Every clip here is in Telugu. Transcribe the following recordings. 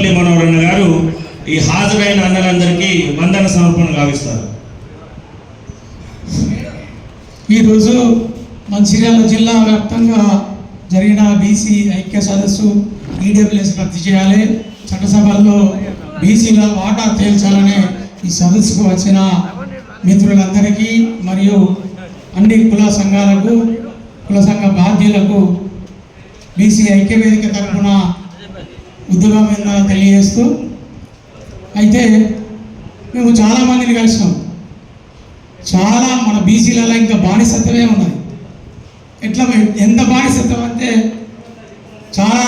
కొత్తపల్లి మనోహరన్న గారు ఈ హాజరైన అన్నలందరికీ వందన సమర్పణ గావిస్తారు. ఈరోజు మంచిర్యాల జిల్లా వ్యాప్తంగా జరిగిన బీసీ ఐక్య సదస్సు ఈడబ్ల్యూఎస్ రద్దు చేయాలి. చట్టసభల్లో బీసీల వాటా తేల్చాలనే ఈ సదస్సుకు వచ్చిన మిత్రులందరికీ మరియు అన్ని కుల సంఘాలకు కుల సంఘ బాధ్యులకు బీసీ ఐక్యవేదిక తరఫున ఉద్యోగం ఏందో తెలియజేస్తూ అయితే మేము చాలామందిని కలిసినాం. చాలా మన బీసీలలో ఇంకా బానిసత్వమే ఉన్నది. ఎట్లా ఎంత బానిసత్వం అంటే చాలా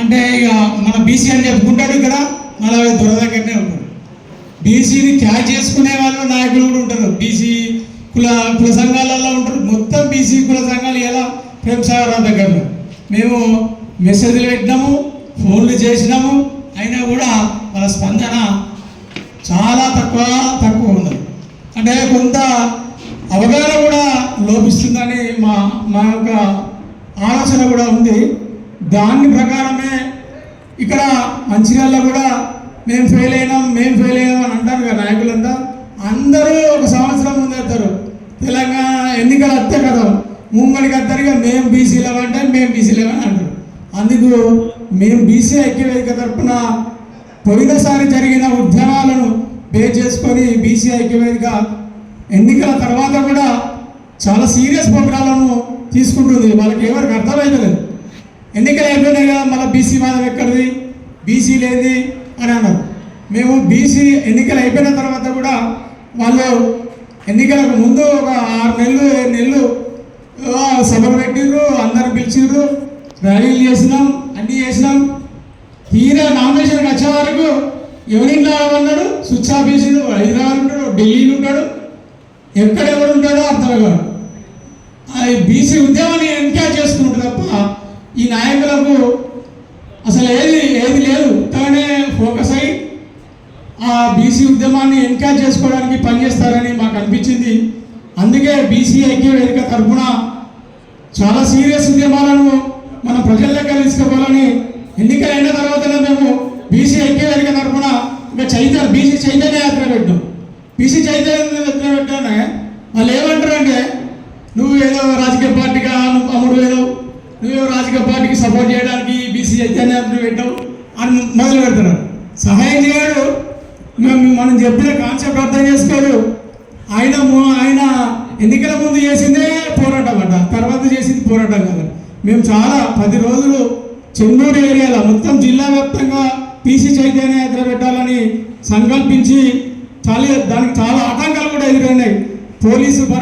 అంటే ఇక మన బీసీ అని చెప్పుకుంటాడు ఇక్కడ నలభై దొర దగ్గరనే ఉంటాడు. బీసీని క్యాచ్ చేసుకునే వాళ్ళు నాయకులు కూడా ఉంటారు. బీసీ కుల కుల సంఘాలలో ఉంటారు. మొత్తం బీసీ కుల సంఘాలు ఎలా? ప్రేమ్ సాగర్ దగ్గర మేము మెసేజ్లు పెట్టినాము ఫోన్లు చేసినాము అయినా కూడా వాళ్ళ స్పందన చాలా తక్కువ తక్కువ ఉంది అంటే కొంత అవగాహన కూడా లోపిస్తుందని మా మా యొక్క ఆలోచన కూడా ఉంది. దాని ప్రకారమే ఇక్కడ మంచిర్యాలలో కూడా మేము ఫెయిల్ అయినాం మేము ఫెయిల్ అయినాం అని అంటారు కదా నాయకులంతా. అందరూ ఒక సంవత్సరం ముందేస్తారు తెలంగాణ ఎన్నికలు వస్తే కదా ముంగడికి ఇక మేము బీసీలు అంటే మేము బీసీలు అని అంటారు. అందుకు మేము బీసీ ఐక్యవేదిక తరఫున పోయినసారి జరిగిన ఉద్యమాలను బేస్ చేసుకొని బీసీ ఐక్యవేదిక ఎన్నికల తర్వాత కూడా చాలా సీరియస్ ప్రోగ్రాలను తీసుకుంటుంది. వాళ్ళకి ఎవరికి అర్థమైతలేదు. ఎన్నికలు అయిపోయినాయి కదా మళ్ళీ బీసీ వాదం ఎక్కడిది? బీసీ లేది అని అన్నారు. మేము బీసీ ఎన్నికలు అయిపోయిన తర్వాత కూడా వాళ్ళు ఎన్నికలకు ముందు ఒక ఆరు నెలలు ఏడు నెలలు సభలు పెట్టిర్రు అందరు పిలిచిర్రు. ర్యాలీలు చేసినాం అన్నీ చేసినాం. తీరా నామినేషన్కి వచ్చే వరకు ఎవరింట్లో ఉన్నాడు? స్విచ్ ఆఫీస్ హైదరాబాద్ ఉంటాడు ఢిల్లీలో ఉంటాడు. ఎక్కడ ఎవరు ఉంటాడో అర్థం కాదు. అది బీసీ ఉద్యమాన్ని ఎంకరేజ్ చేసుకుంటారు తప్ప ఈ నాయకులకు అసలు ఏది ఏది లేదు. కానీ ఫోకస్ అయ్యి ఆ బీసీ ఉద్యమాన్ని ఎంకరేజ్ చేసుకోవడానికి పనిచేస్తారని మాకు అనిపించింది. అందుకే బీసీ ఐక్య వేదిక తరఫున చాలా సీరియస్ ఉద్యమాలను ఎన్నికలు అయిన తర్వాతనే మేము బీసీ ఐక్యవేదిక తరఫున ఇంకా చైతన్య బీసీ చైతన్య యాత్ర పెట్టాం. బీసీ చైతన్య యాత్ర పెట్టానే వాళ్ళు ఏమంటారంటే నువ్వు ఏదో రాజకీయ పార్టీగా నువ్వు అమ్ముడు ఏదో నువ్వేదో రాజకీయ పార్టీకి సపోర్ట్ చేయడానికి బీసీ చైతన్య యాత్ర పెట్టావు అని మొదలు పెడతారు. సహాయం చేయడు మేము మనం చెప్పిన కాన్సెప్ట్ అర్థం చేసుకోడు ఆయన ఆయన ఎన్నికల ముందు చేసిందే పోరాటం అంట. తర్వాత చేసింది పోరాటం కాదు. మేము చాలా పది రోజులు చెన్నూరు ఏరియాలో మొత్తం జిల్లా వ్యాప్తంగా పీసీ చైతన్య యాత్ర పెట్టాలని సంకల్పించి చాలా దానికి చాలా ఆటంకాలు కూడా ఎదురైనాయి. పోలీసు పరి